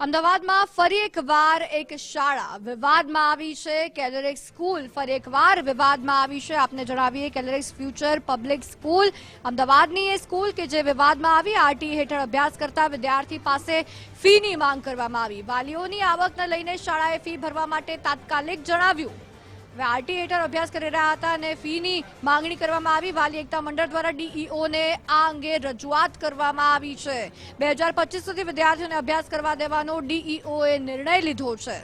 અમદાવાદમાં ફરી એકવાર એક શાળા વિવાદમાં આવી છે. કેલરેક્સ સ્કૂલ ફરી એકવાર વિવાદમાં આવી છે. આપને જણાવીએ કેલરેક્સ ફ્યુચર પબ્લિક સ્કૂલ. અમદાવાદની એ સ્કૂલ કે જે વિવાદમાં આવી, આરટી હેઠળ અભ્યાસ કરતા વિદ્યાર્થી પાસે ફીની માંગ કરવામાં આવી. વાલીઓની આવકને લઈને શાળાએ ફી ભરવા માટે તાત્કાલિક જણાવ્યું. આરટી હેઠળ અભ્યાસ કરી રહ્યા હતા અને ફીની માંગણી કરવામાં આવી. વાલી એકતા મંડળ દ્વારા ડીઈઓને આ અંગે રજૂઆત કરવામાં આવી છે. બે હજાર પચીસ સુધી વિદ્યાર્થીઓને અભ્યાસ કરવા દેવાનો ડીઈઓએ નિર્ણય લીધો છે.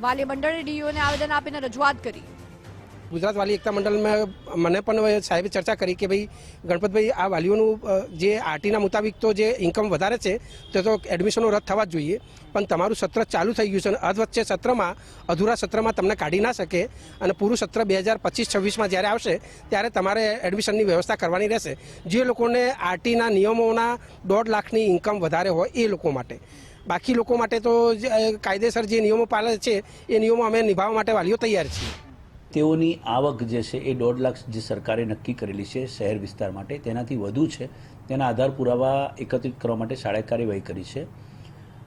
વાલી મંડળે ડીઈઓને આવેદન આપીને રજૂઆત કરી. ગુજરાત વાલી એકતા મંડળમાં મને પણ સાહેબે ચર્ચા કરી કે ભાઈ, ગણપતભાઈ, આ વાલીઓનું જે આરટીના મુતાબિક તો જે ઇન્કમ વધારે છે, તે તો એડમિશનો રદ થવા જ જોઈએ. પણ તમારું સત્ર ચાલુ થઈ ગયું છે અને અધ વચ્ચે સત્રમાં, અધૂરા સત્રમાં તમને કાઢી ના શકે અને પૂરું સત્ર બે હજાર પચીસ છવ્વીસમાં જ્યારે આવશે, ત્યારે તમારે એડમિશનની વ્યવસ્થા કરવાની રહેશે. જે લોકોને આરટીના નિયમોના દોઢ લાખની ઇન્કમ વધારે હોય, એ લોકો માટે. બાકી લોકો માટે તો કાયદેસર જે નિયમો પાલે છે, એ નિયમો અમે નિભાવવા માટે વાલીઓ તૈયાર છીએ. તેઓની આવક જે છે એ દોઢ લાખ જે સરકારે નક્કી કરેલી છે શહેર વિસ્તાર માટે, તેનાથી વધુ છે. તેના આધાર પુરાવા એકત્રિત કરવા માટે શાળાએ કાર્યવાહી કરી છે.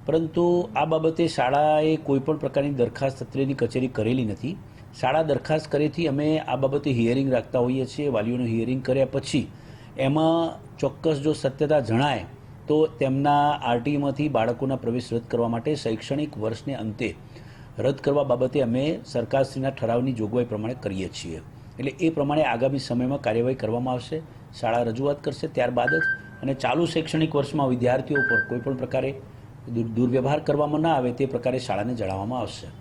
પરંતુ આ બાબતે શાળાએ કોઈપણ પ્રકારની દરખાસ્ત અત્રેની કચેરી કરેલી નથી. શાળા દરખાસ્ત કરેથી અમે આ બાબતે હિયરિંગ રાખતા હોઈએ છીએ, વાલીઓનું હિયરિંગ કર્યા પછી એમાં ચોક્કસ જો સત્યતા જણાય, તો તેમના આરટીમાંથી બાળકોના પ્રવેશ રદ કરવા માટે શૈક્ષણિક વર્ષને અંતે રદ કરવા બાબતે અમે સરકારશ્રીના ઠરાવની જોગવાઈ પ્રમાણે કરીએ છીએ. એટલે એ પ્રમાણે આગામી સમયમાં કાર્યવાહી કરવામાં આવશે, શાળા રજૂઆત કરશે ત્યારબાદ જ અને ચાલુ શૈક્ષણિક વર્ષમાં વિદ્યાર્થીઓ પર કોઈપણ પ્રકારે દુર- દુર્વ્યવહાર કરવામાં ના આવે તે પ્રકારે શાળાને જણાવવામાં આવશે.